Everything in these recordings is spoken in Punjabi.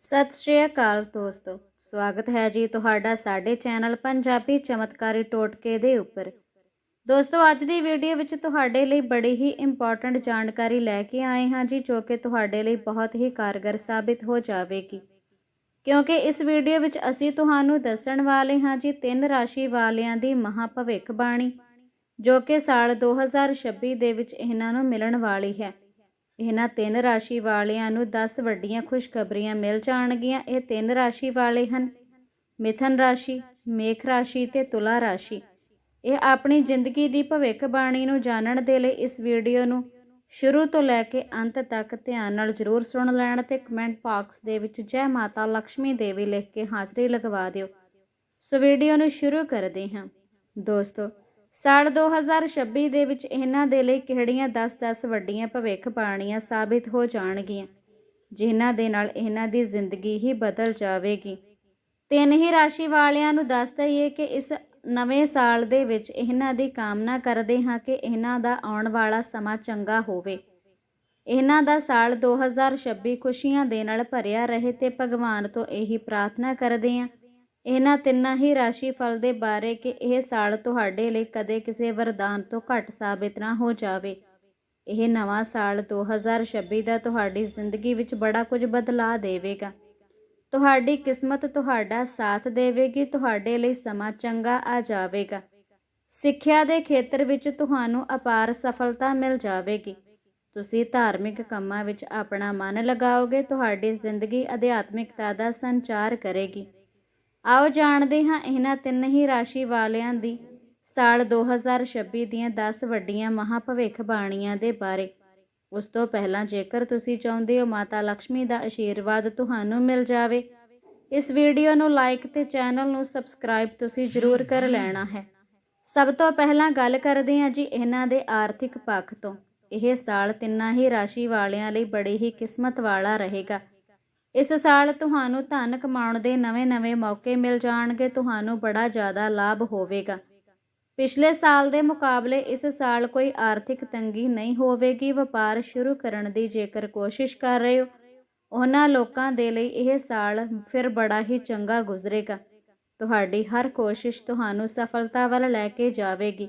ਸਤਿ ਸ਼੍ਰੀ ਅਕਾਲ ਦੋਸਤੋ। ਸਵਾਗਤ ਹੈ ਜੀ ਤੁਹਾਡਾ ਸਾਡੇ ਚੈਨਲ ਪੰਜਾਬੀ ਚਮਤਕਾਰੀ ਟੋਟਕੇ ਦੇ ਉੱਪਰ। ਦੋਸਤੋ, ਅੱਜ ਦੀ ਵੀਡੀਓ ਵਿੱਚ ਤੁਹਾਡੇ ਲਈ ਬੜੀ ਹੀ ਇੰਪੋਰਟੈਂਟ ਜਾਣਕਾਰੀ ਲੈ ਕੇ ਆਏ ਹਾਂ ਜੀ, ਜੋ ਕਿ ਤੁਹਾਡੇ ਲਈ ਬਹੁਤ ਹੀ ਕਾਰਗਰ ਸਾਬਿਤ ਹੋ ਜਾਵੇਗੀ। ਕਿਉਂਕਿ ਇਸ ਵੀਡੀਓ ਵਿੱਚ ਅਸੀਂ ਤੁਹਾਨੂੰ ਦੱਸਣ ਵਾਲੇ ਹਾਂ ਜੀ, ਤਿੰਨ ਰਾਸ਼ੀ ਵਾਲਿਆਂ ਦੀ ਮਹਾ ਭਵਿੱਖ ਬਾਣੀ, ਜੋ ਕਿ ਸਾਲ 2026 ਦੇ ਵਿੱਚ ਇਹਨਾਂ ਨੂੰ ਮਿਲਣ ਵਾਲੀ ਹੈ। ਇਹਨਾਂ ਤਿੰਨ ਰਾਸ਼ੀ ਵਾਲਿਆਂ ਨੂੰ 10 ਵੱਡੀਆਂ ਖੁਸ਼ਖਬਰੀਆਂ ਮਿਲ ਜਾਣਗੀਆਂ। ਇਹ ਤਿੰਨ ਰਾਸ਼ੀ ਵਾਲੇ ਹਨ। ਮਿਥਨ ਰਾਸ਼ੀ, ਮੇਖ ਰਾਸ਼ੀ ਤੇ ਤੁਲਾ ਰਾਸ਼ੀ। ਇਹ ਆਪਣੀ ਜ਼ਿੰਦਗੀ ਦੀ ਭਵਿੱਖਬਾਣੀ ਨੂੰ ਜਾਣਨ ਦੇ ਲਈ ਇਸ ਵੀਡੀਓ ਨੂੰ ਸ਼ੁਰੂ ਤੋਂ ਲੈ ਕੇ ਅੰਤ ਤੱਕ ਧਿਆਨ ਨਾਲ ਜ਼ਰੂਰ ਸੁਣ ਲੈਣ ਤੇ ਕਮੈਂਟ ਬਾਕਸ ਦੇ ਵਿੱਚ ਜੈ ਮਾਤਾ ਲక్ష్ਮੀ ਦੇਵੀ ਲਿਖ ਕੇ ਹਾਜ਼ਰੀ ਲਗਵਾ ਦਿਓ। ਸੋ ਵੀਡੀਓ ਨੂੰ ਸ਼ੁਰੂ ਕਰਦੇ ਹਾਂ। ਦੋਸਤੋ ਸਾਲ 2026 ਦੇ ਵਿੱਚ ਇਹਨਾਂ ਦੇ ਲਈ ਕਿਹੜੀਆਂ 10-10 ਵੱਡੀਆਂ ਭਵਿੱਖ ਬਾਣੀਆਂ ਸਾਬਿਤ ਹੋ ਜਾਣਗੀਆਂ, ਜਿਨ੍ਹਾਂ ਦੇ ਨਾਲ ਇਹਨਾਂ ਦੀ ਜ਼ਿੰਦਗੀ ਹੀ ਬਦਲ ਜਾਵੇਗੀ? ਤਿੰਨ ਹੀ ਰਾਸ਼ੀ ਵਾਲਿਆਂ ਨੂੰ ਦੱਸ ਦਈਏ ਕਿ ਇਸ ਨਵੇਂ ਸਾਲ ਦੇ ਵਿੱਚ ਇਹਨਾਂ ਦੀ ਕਾਮਨਾ ਕਰਦੇ ਹਾਂ ਕਿ ਇਹਨਾਂ ਦਾ ਆਉਣ ਵਾਲਾ ਸਮਾਂ ਚੰਗਾ ਹੋਵੇ। ਇਹਨਾਂ ਦਾ ਸਾਲ 2026 ਖੁਸ਼ੀਆਂ ਦੇ ਨਾਲ ਭਰਿਆ ਰਹੇ ਤੇ ਭਗਵਾਨ ਤੋਂ ਇਹੀ ਪ੍ਰਾਰਥਨਾ ਕਰਦੇ ਹਾਂ ਇਹਨਾਂ ਤਿੰਨਾਂ ਹੀ ਰਾਸ਼ੀ ਫਲ ਦੇ ਬਾਰੇ ਕਿ ਇਹ ਸਾਲ ਤੁਹਾਡੇ ਲਈ ਕਦੇ ਕਿਸੇ ਵਰਦਾਨ ਤੋਂ ਘੱਟ ਸਾਬਿਤ ਨਾ ਹੋ ਜਾਵੇ। ਇਹ ਨਵਾਂ ਸਾਲ 2026 ਦਾ ਤੁਹਾਡੀ ਜ਼ਿੰਦਗੀ ਵਿੱਚ ਬੜਾ ਕੁਝ ਬਦਲਾ ਦੇਵੇਗਾ। ਤੁਹਾਡੀ ਕਿਸਮਤ ਤੁਹਾਡਾ ਸਾਥ ਦੇਵੇਗੀ, ਤੁਹਾਡੇ ਲਈ ਸਮਾਂ ਚੰਗਾ ਆ ਜਾਵੇਗਾ। ਸਿੱਖਿਆ ਦੇ ਖੇਤਰ ਵਿੱਚ ਤੁਹਾਨੂੰ ਅਪਾਰ ਸਫਲਤਾ ਮਿਲ ਜਾਵੇਗੀ। ਤੁਸੀਂ ਧਾਰਮਿਕ ਕੰਮਾਂ ਵਿੱਚ ਆਪਣਾ ਮਨ ਲਗਾਓਗੇ, ਤੁਹਾਡੀ ਜ਼ਿੰਦਗੀ ਅਧਿਆਤਮਿਕਤਾ ਦਾ ਸੰਚਾਰ ਕਰੇਗੀ। ਆਓ ਜਾਣਦੇ ਹਾਂ ਇਹਨਾਂ ਤਿੰਨ ਹੀ ਰਾਸ਼ੀ ਵਾਲਿਆਂ ਦੀ ਸਾਲ 2026 ਦੀਆਂ 10 ਵੱਡੀਆਂ ਮਹਾਭਵਿੱਖ ਬਾਣੀਆਂ ਦੇ ਬਾਰੇ। ਉਸ ਤੋਂ ਪਹਿਲਾਂ ਜੇਕਰ ਤੁਸੀਂ ਚਾਹੁੰਦੇ ਹੋ ਮਾਤਾ ਲక్ష్ਮੀ ਦਾ ਆਸ਼ੀਰਵਾਦ ਤੁਹਾਨੂੰ ਮਿਲ ਜਾਵੇ, ਇਸ ਵੀਡੀਓ ਨੂੰ ਲਾਈਕ ਤੇ ਚੈਨਲ ਨੂੰ ਸਬਸਕ੍ਰਾਈਬ ਤੁਸੀਂ ਜ਼ਰੂਰ ਕਰ ਲੈਣਾ ਹੈ। ਸਭ ਤੋਂ ਪਹਿਲਾਂ ਗੱਲ ਕਰਦੇ ਹਾਂ ਜੀ ਇਹਨਾਂ ਦੇ ਆਰਥਿਕ ਪੱਖ ਤੋਂ। ਇਹ ਸਾਲ ਤਿੰਨਾਂ ਹੀ ਰਾਸ਼ੀ ਵਾਲਿਆਂ ਲਈ ਬੜੀ ਹੀ ਕਿਸਮਤ ਵਾਲਾ ਰਹੇਗਾ। ਇਸ ਸਾਲ ਤੁਹਾਨੂੰ ਧਨ ਕਮਾਉਣ ਦੇ ਨਵੇਂ-ਨਵੇਂ ਮੌਕੇ ਮਿਲ ਜਾਣਗੇ, ਤੁਹਾਨੂੰ ਬੜਾ ਜ਼ਿਆਦਾ ਲਾਭ ਹੋਵੇਗਾ। ਪਿਛਲੇ ਸਾਲ ਦੇ ਮੁਕਾਬਲੇ ਇਸ ਸਾਲ ਕੋਈ ਆਰਥਿਕ ਤੰਗੀ ਨਹੀਂ ਹੋਵੇਗੀ, ਵਪਾਰ ਸ਼ੁਰੂ ਕਰਨ ਦੀ ਜੇਕਰ ਕੋਸ਼ਿਸ਼ ਕਰ ਰਹੇ ਹੋ, ਉਹਨਾਂ ਲੋਕਾਂ ਦੇ ਲਈ ਇਹ ਸਾਲ ਫਿਰ ਬੜਾ ਹੀ ਚੰਗਾ ਗੁਜ਼ਰੇਗਾ। ਤੁਹਾਡੀ ਹਰ ਕੋਸ਼ਿਸ਼ ਤੁਹਾਨੂੰ ਸਫਲਤਾ ਵੱਲ ਲੈ ਕੇ ਜਾਵੇਗੀ।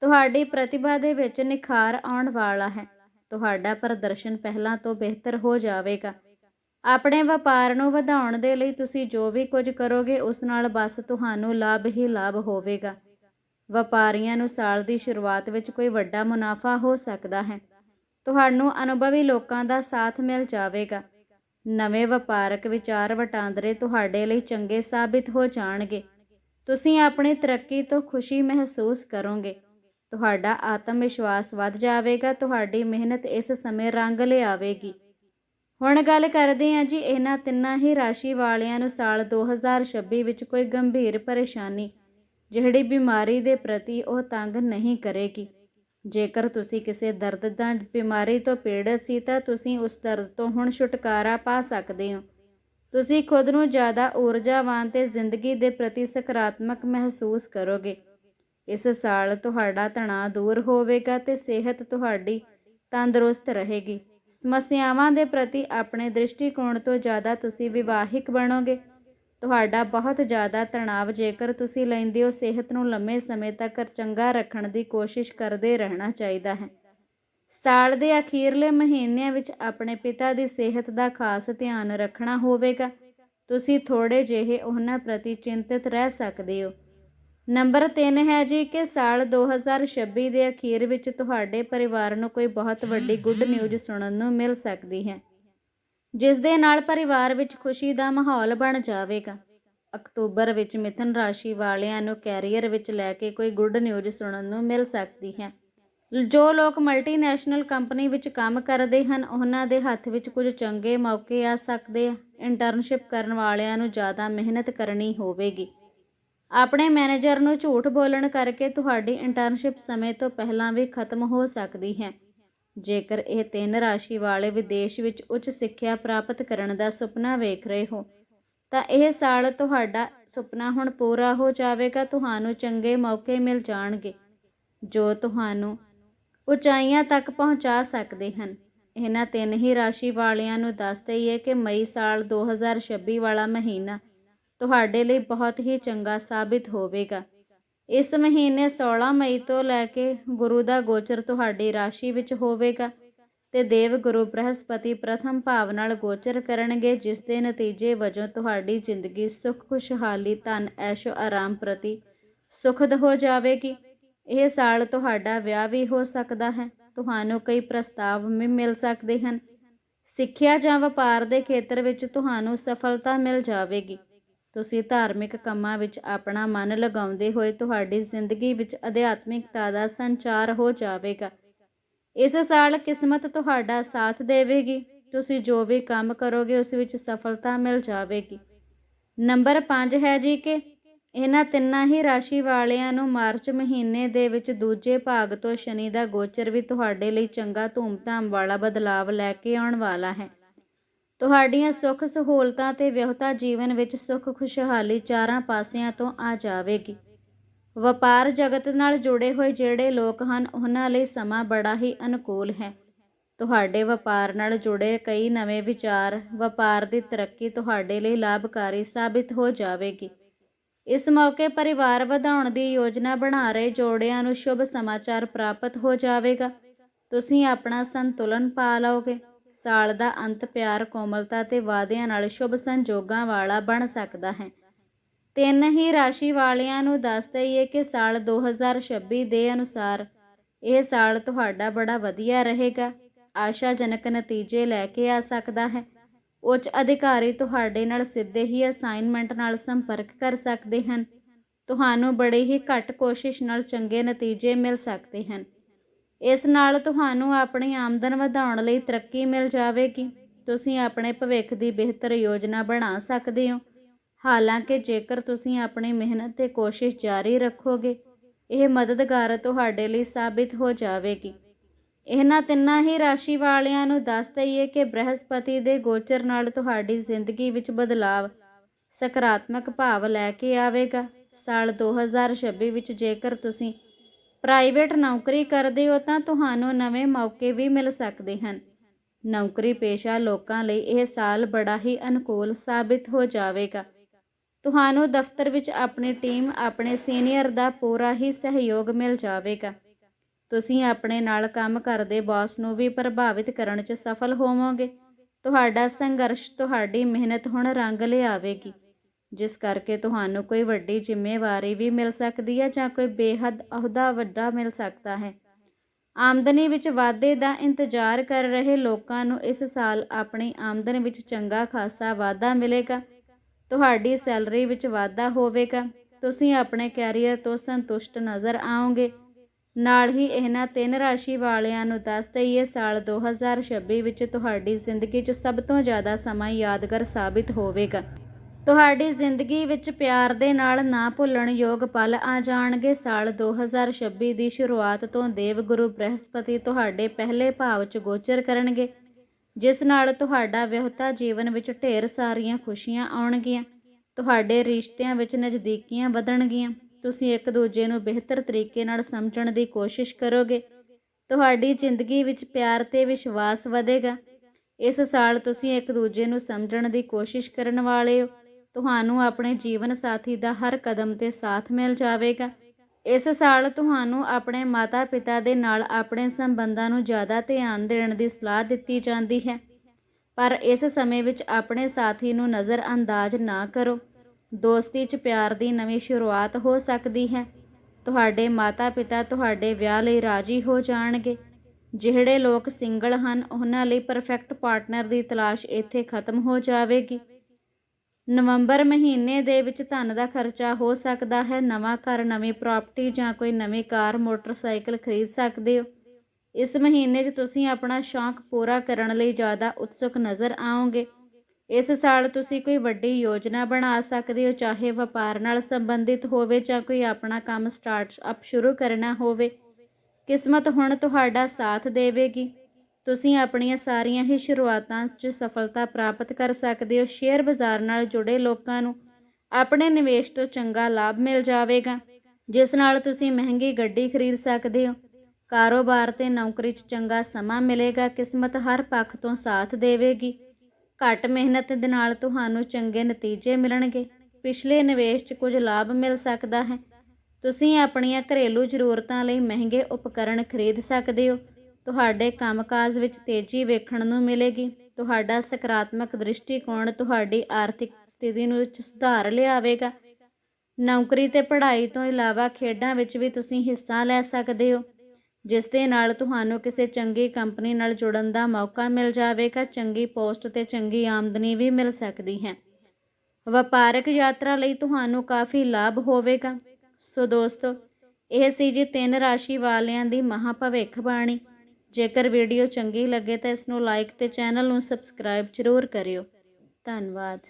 ਤੁਹਾਡੀ ਪ੍ਰਤਿਭਾ ਦੇ ਵਿੱਚ ਨਿਖਾਰ ਆਉਣ ਵਾਲਾ ਹੈ। ਤੁਹਾਡਾ ਪ੍ਰਦਰਸ਼ਨ ਪਹਿਲਾਂ ਤੋਂ ਬਿਹਤਰ ਹੋ ਜਾਵੇਗਾ। ਆਪਣੇ ਵਪਾਰ ਨੂੰ ਵਧਾਉਣ ਦੇ ਲਈ ਤੁਸੀਂ ਜੋ ਵੀ ਕੁਝ ਕਰੋਗੇ, ਉਸ ਨਾਲ ਬਸ ਤੁਹਾਨੂੰ ਲਾਭ ਹੀ ਲਾਭ ਹੋਵੇਗਾ। ਵਪਾਰੀਆਂ ਨੂੰ ਸਾਲ ਦੀ ਸ਼ੁਰੂਆਤ ਵਿੱਚ ਕੋਈ ਵੱਡਾ ਮੁਨਾਫਾ ਹੋ ਸਕਦਾ ਹੈ। ਤੁਹਾਨੂੰ ਅਨੁਭਵੀ ਲੋਕਾਂ ਦਾ ਸਾਥ ਮਿਲ ਜਾਵੇਗਾ। ਨਵੇਂ ਵਪਾਰਕ ਵਿਚਾਰ ਵਟਾਂਦਰੇ ਤੁਹਾਡੇ ਲਈ ਚੰਗੇ ਸਾਬਿਤ ਹੋ ਜਾਣਗੇ। ਤੁਸੀਂ ਆਪਣੀ ਤਰੱਕੀ ਤੋਂ ਖੁਸ਼ੀ ਮਹਿਸੂਸ ਕਰੋਗੇ। ਤੁਹਾਡਾ ਆਤਮ ਵਿਸ਼ਵਾਸ ਵੱਧ ਜਾਵੇਗਾ, ਤੁਹਾਡੀ ਮਿਹਨਤ ਇਸ ਸਮੇਂ ਰੰਗ ਲਿਆਵੇਗੀ। ਹੁਣ ਗੱਲ ਕਰਦੇ ਹਾਂ ਜੀ, ਇਹਨਾਂ ਤਿੰਨਾਂ ਹੀ ਰਾਸ਼ੀ ਵਾਲਿਆਂ ਨੂੰ ਸਾਲ 2026 ਵਿੱਚ ਕੋਈ ਗੰਭੀਰ ਪਰੇਸ਼ਾਨੀ, ਜਿਹੜੀ ਬਿਮਾਰੀ ਦੇ ਪ੍ਰਤੀ ਉਹ ਤੰਗ ਨਹੀਂ ਕਰੇਗੀ। ਜੇਕਰ ਤੁਸੀਂ ਕਿਸੇ ਦਰਦ ਦਾ, ਬਿਮਾਰੀ ਤੋਂ ਪੀੜਤ ਸੀ ਤਾਂ ਤੁਸੀਂ ਉਸ ਦਰਦ ਤੋਂ ਹੁਣ ਛੁਟਕਾਰਾ ਪਾ ਸਕਦੇ ਹੋ। ਤੁਸੀਂ ਖੁਦ ਨੂੰ ਜ਼ਿਆਦਾ ਊਰਜਾਵਾਨ ਤੇ ਜ਼ਿੰਦਗੀ ਦੇ ਪ੍ਰਤੀ ਸਕਾਰਾਤਮਕ ਮਹਿਸੂਸ ਕਰੋਗੇ। ਇਸ ਸਾਲ ਤੁਹਾਡਾ ਤਣਾਅ ਦੂਰ ਹੋਵੇਗਾ ਤੇ ਸਿਹਤ ਤੁਹਾਡੀ ਤੰਦਰੁਸਤ ਰਹੇਗੀ। ਸਮੱਸਿਆਵਾਂ ਦੇ ਪ੍ਰਤੀ ਆਪਣੇ ਦ੍ਰਿਸ਼ਟੀਕੋਣ ਤੋਂ ਜ਼ਿਆਦਾ ਤੁਸੀਂ ਵਿਵਾਹਿਕ ਬਣੋਗੇ। ਤੁਹਾਡਾ ਬਹੁਤ ਜ਼ਿਆਦਾ ਤਣਾਅ ਜੇਕਰ ਤੁਸੀਂ ਲੈਂਦੇ ਹੋ, ਸਿਹਤ ਨੂੰ ਲੰਮੇ ਸਮੇਂ ਤੱਕ ਚੰਗਾ ਰੱਖਣ ਦੀ ਕੋਸ਼ਿਸ਼ ਕਰਦੇ ਰਹਿਣਾ ਚਾਹੀਦਾ ਹੈ। ਸਾਲ ਦੇ ਅਖੀਰਲੇ ਮਹੀਨਿਆਂ ਵਿੱਚ ਆਪਣੇ ਪਿਤਾ ਦੀ ਸਿਹਤ ਦਾ ਖਾਸ ਧਿਆਨ ਰੱਖਣਾ ਹੋਵੇਗਾ। ਤੁਸੀਂ ਥੋੜੇ ਜਿਹੇ ਉਹਨਾਂ ਪ੍ਰਤੀ ਚਿੰਤਤ ਰਹਿ ਸਕਦੇ ਹੋ। ਨੰਬਰ 3 ਹੈ ਜੀ ਕਿ ਸਾਲ 2026 ਦੇ ਅਖੀਰ ਵਿੱਚ ਤੁਹਾਡੇ ਪਰਿਵਾਰ ਨੂੰ ਕੋਈ ਬਹੁਤ ਵੱਡੀ ਗੁੱਡ ਨਿਊਜ਼ ਸੁਣਨ ਨੂੰ ਮਿਲ ਸਕਦੀ ਹੈ। ਜਿਸ ਦੇ ਨਾਲ ਪਰਿਵਾਰ ਵਿੱਚ ਖੁਸ਼ੀ ਦਾ ਮਾਹੌਲ ਬਣ ਜਾਵੇਗਾ। ਅਕਤੂਬਰ ਵਿੱਚ ਮਿਥਨ ਰਾਸ਼ੀ ਵਾਲਿਆਂ ਨੂੰ ਕੈਰੀਅਰ ਵਿੱਚ ਲੈ ਕੇ ਕੋਈ ਗੁੱਡ ਨਿਊਜ਼ ਸੁਣਨ ਨੂੰ ਮਿਲ ਸਕਦੀ ਹੈ। ਜੋ ਲੋਕ ਮਲਟੀਨੈਸ਼ਨਲ ਕੰਪਨੀ ਵਿੱਚ ਕੰਮ ਕਰਦੇ ਹਨ, ਉਹਨਾਂ ਦੇ ਹੱਥ ਵਿੱਚ ਕੁਝ ਚੰਗੇ ਮੌਕੇ ਆ ਸਕਦੇ ਆ। ਇੰਟਰਨਸ਼ਿਪ ਕਰਨ ਵਾਲਿਆਂ ਨੂੰ ਜ਼ਿਆਦਾ ਮਿਹਨਤ ਕਰਨੀ ਹੋਵੇਗੀ। ਆਪਣੇ ਮੈਨੇਜਰ ਨੂੰ ਝੂਠ ਬੋਲਣ ਕਰਕੇ ਤੁਹਾਡੀ ਇੰਟਰਨਸ਼ਿਪ ਸਮੇਂ ਤੋਂ ਪਹਿਲਾਂ ਵੀ ਖਤਮ ਹੋ ਸਕਦੀ ਹੈ। ਜੇਕਰ ਇਹ ਤਿੰਨ ਰਾਸ਼ੀ ਵਾਲੇ ਵਿਦੇਸ਼ ਵਿੱਚ ਉੱਚ ਸਿੱਖਿਆ ਪ੍ਰਾਪਤ ਕਰਨ ਦਾ ਸੁਪਨਾ ਵੇਖ ਰਹੇ ਹੋ, ਤਾਂ ਇਹ ਸਾਲ ਤੁਹਾਡਾ ਸੁਪਨਾ ਹੁਣ ਪੂਰਾ ਹੋ ਜਾਵੇਗਾ, ਤੁਹਾਨੂੰ ਚੰਗੇ ਮੌਕੇ ਮਿਲ ਜਾਣਗੇ, ਜੋ ਤੁਹਾਨੂੰ ਉਚਾਈਆਂ ਤੱਕ ਪਹੁੰਚਾ ਸਕਦੇ ਹਨ। ਇਹਨਾਂ ਤਿੰਨ ਹੀ ਰਾਸ਼ੀ ਵਾਲਿਆਂ ਨੂੰ ਦੱਸ ਦਈਏ ਕਿ ਮਈ ਸਾਲ 2026 ਵਾਲਾ ਮਹੀਨਾ ਤੁਹਾਡੇ ਲਈ ਬਹੁਤ ਹੀ ਚੰਗਾ ਸਾਬਿਤ ਹੋਵੇਗਾ। ਇਸ ਮਹੀਨੇ 16 ਮਈ ਤੋਂ ਲੈ ਕੇ ਗੁਰੂ ਦਾ ਗੋਚਰ ਤੁਹਾਡੀ ਰਾਸ਼ੀ ਵਿੱਚ ਹੋਵੇਗਾ ਤੇ ਦੇਵ ਗੁਰੂ ਬ੍ਰਹਸਪਤੀ ਪ੍ਰਥਮ ਭਾਵ ਨਾਲ ਗੋਚਰ ਕਰਨਗੇ, ਜਿਸ ਦੇ ਨਤੀਜੇ ਵਜੋਂ ਤੁਹਾਡੀ ਜ਼ਿੰਦਗੀ ਸੁੱਖ, ਖੁਸ਼ਹਾਲੀ, ਧਨ, ਐਸ਼ੋ, ਆਰਾਮ ਪ੍ਰਤੀ ਸੁਖਦ ਹੋ ਜਾਵੇਗੀ। ਇਹ ਸਾਲ ਤੁਹਾਡਾ ਵਿਆਹ ਵੀ ਹੋ ਸਕਦਾ ਹੈ। ਤੁਹਾਨੂੰ ਕਈ ਪ੍ਰਸਤਾਵ ਵੀ ਮਿਲ ਸਕਦੇ ਹਨ। ਸਿੱਖਿਆ ਜਾਂ ਵਪਾਰ ਦੇ ਖੇਤਰ ਵਿੱਚ ਤੁਹਾਨੂੰ ਸਫਲਤਾ ਮਿਲ ਜਾਵੇਗੀ। ਤੁਸੀਂ ਧਾਰਮਿਕ ਕੰਮਾਂ ਵਿੱਚ ਆਪਣਾ ਮਨ ਲਗਾਉਂਦੇ ਹੋਏ ਤੁਹਾਡੀ ਜ਼ਿੰਦਗੀ ਵਿੱਚ ਅਧਿਆਤਮਿਕਤਾ ਦਾ ਸੰਚਾਰ ਹੋ ਜਾਵੇਗਾ। ਇਸ ਸਾਲ ਕਿਸਮਤ ਤੁਹਾਡਾ ਸਾਥ ਦੇਵੇਗੀ। ਤੁਸੀਂ ਜੋ ਵੀ ਕੰਮ ਕਰੋਗੇ, ਉਸ ਵਿੱਚ ਸਫਲਤਾ ਮਿਲ ਜਾਵੇਗੀ। ਨੰਬਰ 5 ਹੈ ਜੀ ਕਿ ਇਹਨਾਂ ਤਿੰਨਾਂ ਹੀ ਰਾਸ਼ੀ ਵਾਲਿਆਂ ਨੂੰ ਮਾਰਚ ਮਹੀਨੇ ਦੇ ਵਿੱਚ ਦੂਜੇ ਭਾਗ ਤੋਂ ਸ਼ਨੀ ਦਾ ਗੋਚਰ ਵੀ ਤੁਹਾਡੇ ਲਈ ਚੰਗਾ ਧੂਮਧਾਮ ਵਾਲਾ ਬਦਲਾਵ ਲੈ ਕੇ ਆਉਣ ਵਾਲਾ ਹੈ। ਤੁਹਾਡੀਆਂ ਸੁੱਖ ਸਹੂਲਤਾਂ ਤੇ ਵਿਆਹਤਾ ਜੀਵਨ ਵਿੱਚ ਸੁੱਖ ਖੁਸ਼ਹਾਲੀ ਚਾਰਾਂ ਪਾਸਿਆਂ ਤੋਂ ਆ ਜਾਵੇਗੀ। ਵਪਾਰ ਜਗਤ ਨਾਲ ਜੁੜੇ ਹੋਏ ਜਿਹੜੇ ਲੋਕ ਹਨ, ਉਹਨਾਂ ਲਈ ਸਮਾਂ ਬੜਾ ਹੀ ਅਨੁਕੂਲ ਹੈ। ਤੁਹਾਡੇ ਵਪਾਰ ਨਾਲ ਜੁੜੇ ਕਈ ਨਵੇਂ ਵਿਚਾਰ, ਵਪਾਰ ਦੀ ਤਰੱਕੀ ਤੁਹਾਡੇ ਲਈ ਲਾਭਕਾਰੀ ਸਾਬਿਤ ਹੋ ਜਾਵੇਗੀ। ਇਸ ਮੌਕੇ ਪਰਿਵਾਰ ਵਧਾਉਣ ਦੀ ਯੋਜਨਾ ਬਣਾ ਰਹੇ ਜੋੜਿਆਂ ਨੂੰ ਸ਼ੁਭ ਸਮਾਚਾਰ ਪ੍ਰਾਪਤ ਹੋ ਜਾਵੇਗਾ। ਤੁਸੀਂ ਆਪਣਾ ਸੰਤੁਲਨ ਪਾ ਲਓਗੇ ਸਾਲ ਦਾ ਅੰਤ ਪਿਆਰ, ਕੋਮਲਤਾ ਤੇ ਵਾਅਦਿਆਂ ਨਾਲ ਸ਼ੁਭ ਸੰਜੋਗਾਂ ਵਾਲਾ ਬਣ ਸਕਦਾ ਹੈ। ਤਿੰਨ ਹੀ ਰਾਸ਼ੀ ਵਾਲਿਆਂ ਨੂੰ ਦੱਸ ਦਈਏ ਕਿ ਸਾਲ 2026 ਦੇ ਅਨੁਸਾਰ ਇਹ ਸਾਲ ਤੁਹਾਡਾ ਬੜਾ ਵਧੀਆ ਰਹੇਗਾ। ਆਸ਼ਾਜਨਕ ਨਤੀਜੇ ਲੈ ਕੇ ਆ ਸਕਦਾ ਹੈ। ਉੱਚ ਅਧਿਕਾਰੀ ਤੁਹਾਡੇ ਨਾਲ ਸਿੱਧੇ ਹੀ ਅਸਾਈਨਮੈਂਟ ਨਾਲ ਸੰਪਰਕ ਕਰ ਸਕਦੇ ਹਨ। ਤੁਹਾਨੂੰ ਬੜੇ ਹੀ ਘੱਟ ਕੋਸ਼ਿਸ਼ ਨਾਲ ਚੰਗੇ ਨਤੀਜੇ ਮਿਲ ਸਕਦੇ ਹਨ। ਇਸ ਨਾਲ ਤੁਹਾਨੂੰ ਆਪਣੀ ਆਮਦਨ ਵਧਾਉਣ ਲਈ ਤਰੱਕੀ ਮਿਲ ਜਾਵੇਗੀ। ਤੁਸੀਂ ਆਪਣੇ ਭਵਿੱਖ ਦੀ ਬਿਹਤਰ ਯੋਜਨਾ ਬਣਾ ਸਕਦੇ ਹੋ। ਹਾਲਾਂਕਿ ਜੇਕਰ ਤੁਸੀਂ ਆਪਣੀ ਮਿਹਨਤ ਤੇ ਕੋਸ਼ਿਸ਼ ਜਾਰੀ ਰੱਖੋਗੇ, ਇਹ ਮਦਦਗਾਰ ਤੁਹਾਡੇ ਲਈ ਸਾਬਿਤ ਹੋ ਜਾਵੇਗੀ। ਇਹਨਾਂ ਤਿੰਨਾਂ ਹੀ ਰਾਸ਼ੀ ਵਾਲਿਆਂ ਨੂੰ ਦੱਸ ਦਈਏ ਕਿ ਬ੍ਰਹਸਪਤੀ ਦੇ ਗੋਚਰ ਨਾਲ ਤੁਹਾਡੀ ਜ਼ਿੰਦਗੀ ਵਿੱਚ ਬਦਲਾਵ ਸਕਾਰਾਤਮਕ ਭਾਵ ਲੈ ਕੇ ਆਵੇਗਾ। ਸਾਲ 2026 ਵਿੱਚ ਜੇਕਰ ਤੁਸੀਂ ਪ੍ਰਾਈਵੇਟ ਨੌਕਰੀ ਕਰਦੇ ਹੋ ਤਾਂ ਤੁਹਾਨੂੰ ਨਵੇਂ ਮੌਕੇ ਵੀ ਮਿਲ ਸਕਦੇ ਹਨ। ਨੌਕਰੀ ਪੇਸ਼ਾ ਲੋਕਾਂ ਲਈ ਇਹ ਸਾਲ ਬੜਾ ਹੀ ਅਨੁਕੂਲ ਸਾਬਿਤ ਹੋ ਜਾਵੇਗਾ। ਤੁਹਾਨੂੰ ਦਫ਼ਤਰ ਵਿੱਚ ਆਪਣੀ ਟੀਮ, ਆਪਣੇ ਸੀਨੀਅਰ ਦਾ ਪੂਰਾ ਹੀ ਸਹਿਯੋਗ ਮਿਲ ਜਾਵੇਗਾ। ਤੁਸੀਂ ਆਪਣੇ ਨਾਲ ਕੰਮ ਕਰਦੇ ਬੌਸ ਨੂੰ ਵੀ ਪ੍ਰਭਾਵਿਤ ਕਰਨ 'ਚ ਸਫਲ ਹੋਵੋਗੇ। ਤੁਹਾਡਾ ਸੰਘਰਸ਼, ਤੁਹਾਡੀ ਮਿਹਨਤ ਹੁਣ ਰੰਗ ਲਿਆਵੇਗੀ। ਜਿਸ ਕਰਕੇ ਤੁਹਾਨੂੰ ਕੋਈ ਵੱਡੀ ਜ਼ਿੰਮੇਵਾਰੀ ਵੀ ਮਿਲ ਸਕਦੀ ਹੈ ਜਾਂ ਕੋਈ ਬੇਹੱਦ ਅਹੁਦਾ ਵੱਡਾ ਮਿਲ ਸਕਦਾ ਹੈ। ਆਮਦਨੀ ਵਿੱਚ ਵਾਧੇ ਦਾ ਇੰਤਜ਼ਾਰ ਕਰ ਰਹੇ ਲੋਕਾਂ ਨੂੰ ਇਸ ਸਾਲ ਆਪਣੀ ਆਮਦਨ ਵਿੱਚ ਚੰਗਾ ਖਾਸਾ ਵਾਧਾ ਮਿਲੇਗਾ। ਤੁਹਾਡੀ ਸੈਲਰੀ ਵਿੱਚ ਵਾਧਾ ਹੋਵੇਗਾ। ਤੁਸੀਂ ਆਪਣੇ ਕੈਰੀਅਰ ਤੋਂ ਸੰਤੁਸ਼ਟ ਨਜ਼ਰ ਆਓਗੇ। ਨਾਲ ਹੀ ਇਹਨਾਂ ਤਿੰਨ ਰਾਸ਼ੀ ਵਾਲਿਆਂ ਨੂੰ ਦੱਸ ਦਈਏ, ਸਾਲ 2026 ਵਿੱਚ ਤੁਹਾਡੀ ਜ਼ਿੰਦਗੀ 'ਚ ਸਭ ਤੋਂ ਜ਼ਿਆਦਾ ਸਮਾਂ ਯਾਦਗਾਰ ਸਾਬਿਤ ਹੋਵੇਗਾ। ਤੁਹਾਡੀ ਜ਼ਿੰਦਗੀ ਵਿੱਚ ਪਿਆਰ ਦੇ ਨਾਲ ਨਾ ਭੁੱਲਣ ਯੋਗ ਪਲ ਆ ਜਾਣਗੇ। ਸਾਲ 2026 ਦੀ ਸ਼ੁਰੂਆਤ ਤੋਂ ਦੇਵ ਗੁਰੂ ਬ੍ਰਹਸਪਤੀ ਤੁਹਾਡੇ ਪਹਿਲੇ ਭਾਵ 'ਚ ਗੋਚਰ ਕਰਨਗੇ, ਜਿਸ ਨਾਲ ਤੁਹਾਡਾ ਵਿਆਹਤਾ ਜੀਵਨ ਵਿੱਚ ਢੇਰ ਸਾਰੀਆਂ ਖੁਸ਼ੀਆਂ ਆਉਣਗੀਆਂ, ਤੁਹਾਡੇ ਰਿਸ਼ਤਿਆਂ ਵਿੱਚ ਨਜ਼ਦੀਕੀਆਂ ਵਧਣਗੀਆਂ। ਤੁਸੀਂ ਇੱਕ ਦੂਜੇ ਨੂੰ ਬਿਹਤਰ ਤਰੀਕੇ ਨਾਲ ਸਮਝਣ ਦੀ ਕੋਸ਼ਿਸ਼ ਕਰੋਗੇ। ਤੁਹਾਡੀ ਜ਼ਿੰਦਗੀ ਵਿੱਚ ਪਿਆਰ ਤੇ ਵਿਸ਼ਵਾਸ ਵਧੇਗਾ। ਇਸ ਸਾਲ ਤੁਸੀਂ ਇੱਕ ਦੂਜੇ ਨੂੰ ਸਮਝਣ ਦੀ ਕੋਸ਼ਿਸ਼ ਕਰਨ ਵਾਲੇ ਹੋ। ਤੁਹਾਨੂੰ ਆਪਣੇ ਜੀਵਨ ਸਾਥੀ ਦਾ ਹਰ ਕਦਮ ਤੇ ਸਾਥ ਮਿਲ ਜਾਵੇਗਾ। ਇਸ ਸਾਲ ਤੁਹਾਨੂੰ ਆਪਣੇ ਮਾਤਾ-ਪਿਤਾ ਦੇ ਨਾਲ ਆਪਣੇ ਸੰਬੰਧਾਂ ਨੂੰ ਜ਼ਿਆਦਾ ਧਿਆਨ ਦੇਣ ਦੀ ਸਲਾਹ ਦਿੱਤੀ ਜਾਂਦੀ ਹੈ। ਪਰ ਇਸ ਸਮੇਂ ਵਿੱਚ ਆਪਣੇ ਸਾਥੀ ਨੂੰ ਨਜ਼ਰ ਅੰਦਾਜ਼ ਨਾ ਕਰੋ। ਦੋਸਤੀ 'ਚ ਪਿਆਰ ਦੀ ਨਵੀਂ ਸ਼ੁਰੂਆਤ ਹੋ ਸਕਦੀ ਹੈ। ਤੁਹਾਡੇ ਮਾਤਾ-ਪਿਤਾ ਤੁਹਾਡੇ ਵਿਆਹ ਲਈ ਰਾਜੀ ਹੋ ਜਾਣਗੇ। ਜਿਹੜੇ ਲੋਕ ਸਿੰਗਲ ਹਨ, ਉਹਨਾਂ ਲਈ ਪਰਫੈਕਟ ਪਾਰਟਨਰ ਦੀ ਤਲਾਸ਼ ਇੱਥੇ ਖਤਮ ਹੋ ਜਾਵੇਗੀ। ਨਵੰਬਰ ਮਹੀਨੇ ਦੇ ਵਿੱਚ ਧਨ ਦਾ ਖਰਚਾ ਹੋ ਸਕਦਾ ਹੈ। ਨਵਾਂ ਘਰ, ਨਵੀਂ ਪ੍ਰਾਪਰਟੀ ਜਾਂ ਕੋਈ ਨਵੀਂ ਕਾਰ, ਮੋਟਰਸਾਈਕਲ ਖਰੀਦ ਸਕਦੇ ਹੋ। ਇਸ ਮਹੀਨੇ 'ਚ ਤੁਸੀਂ ਆਪਣਾ ਸ਼ੌਂਕ ਪੂਰਾ ਕਰਨ ਲਈ ਜ਼ਿਆਦਾ ਉਤਸੁਕ ਨਜ਼ਰ ਆਓਗੇ। ਇਸ ਸਾਲ ਤੁਸੀਂ ਕੋਈ ਵੱਡੀ ਯੋਜਨਾ ਬਣਾ ਸਕਦੇ ਹੋ, ਚਾਹੇ ਵਪਾਰ ਨਾਲ ਸੰਬੰਧਿਤ ਹੋਵੇ ਜਾਂ ਕੋਈ ਆਪਣਾ ਕੰਮ ਸਟਾਰਟ ਅਪ ਸ਼ੁਰੂ ਕਰਨਾ ਹੋਵੇ। ਕਿਸਮਤ ਹੁਣ ਤੁਹਾਡਾ ਸਾਥ ਦੇਵੇਗੀ। ਤੁਸੀਂ ਆਪਣੀਆਂ ਸਾਰੀਆਂ ਹੀ ਸ਼ੁਰੂਆਤਾਂ 'ਚ ਸਫਲਤਾ ਪ੍ਰਾਪਤ ਕਰ ਸਕਦੇ ਹੋ। ਸ਼ੇਅਰ ਬਾਜ਼ਾਰ ਨਾਲ ਜੁੜੇ ਲੋਕਾਂ ਨੂੰ ਆਪਣੇ ਨਿਵੇਸ਼ ਤੋਂ ਚੰਗਾ ਲਾਭ ਮਿਲ ਜਾਵੇਗਾ। ਜਿਸ ਨਾਲ ਤੁਸੀਂ ਮਹਿੰਗੀ ਗੱਡੀ ਖਰੀਦ ਸਕਦੇ ਹੋ। ਕਾਰੋਬਾਰ ਤੇ ਨੌਕਰੀ 'ਚ ਚੰਗਾ ਸਮਾਂ ਮਿਲੇਗਾ। ਕਿਸਮਤ ਹਰ ਪੱਖ ਤੋਂ ਸਾਥ ਦੇਵੇਗੀ। ਘੱਟ ਮਿਹਨਤ ਦੇ ਨਾਲ ਤੁਹਾਨੂੰ ਚੰਗੇ ਨਤੀਜੇ ਮਿਲਣਗੇ। ਪਿਛਲੇ ਨਿਵੇਸ਼ 'ਚ ਕੁਝ ਲਾਭ ਮਿਲ ਸਕਦਾ ਹੈ। ਤੁਸੀਂ ਆਪਣੀਆਂ ਘਰੇਲੂ ਜ਼ਰੂਰਤਾਂ ਲਈ ਮਹਿੰਗੇ ਉਪਕਰਣ ਖਰੀਦ ਸਕਦੇ ਹੋ। ਤੁਹਾਡੇ ਕੰਮਕਾਜ ਵਿੱਚ ਤੇਜ਼ੀ ਵੇਖਣ ਨੂੰ ਮਿਲੇਗੀ। ਤੁਹਾਡਾ ਸਕਾਰਾਤਮਕ ਦ੍ਰਿਸ਼ਟੀਕੋਣ ਤੁਹਾਡੀ ਆਰਥਿਕ ਸਥਿਤੀ ਨੂੰ ਵਿੱਚ ਸੁਧਾਰ ਲਿਆਵੇਗਾ। ਨੌਕਰੀ ਤੇ ਪੜ੍ਹਾਈ ਤੋਂ ਇਲਾਵਾ ਖੇਡਾਂ ਵਿੱਚ ਵੀ ਤੁਸੀਂ ਹਿੱਸਾ ਲੈ ਸਕਦੇ ਹੋ। ਜਿਸ ਦੇ ਨਾਲ ਤੁਹਾਨੂੰ ਕਿਸੇ ਚੰਗੀ ਕੰਪਨੀ ਨਾਲ ਜੁੜਨ ਦਾ ਮੌਕਾ ਮਿਲ ਜਾਵੇਗਾ। ਚੰਗੀ ਪੋਸਟ ਤੇ ਚੰਗੀ ਆਮਦਨੀ ਵੀ ਮਿਲ ਸਕਦੀ ਹੈ। ਵਪਾਰਕ ਯਾਤਰਾ ਲਈ ਤੁਹਾਨੂੰ ਕਾਫੀ ਲਾਭ ਹੋਵੇਗਾ। ਸੋ ਦੋਸਤੋ, ਇਹ ਸੀ ਜੀ ਤਿੰਨ ਰਾਸ਼ੀ ਵਾਲਿਆਂ ਦੀ ਮਹਾ ਭਵਿੱਖ ਬਾਣੀ। ਜੇਕਰ ਵੀਡੀਓ ਚੰਗੀ ਲੱਗੇ ਤਾਂ ਇਸ ਨੂੰ ਲਾਈਕ ਤੇ ਚੈਨਲ ਨੂੰ ਸਬਸਕ੍ਰਾਈਬ ਜ਼ਰੂਰ ਕਰਿਓ। ਧੰਨਵਾਦ।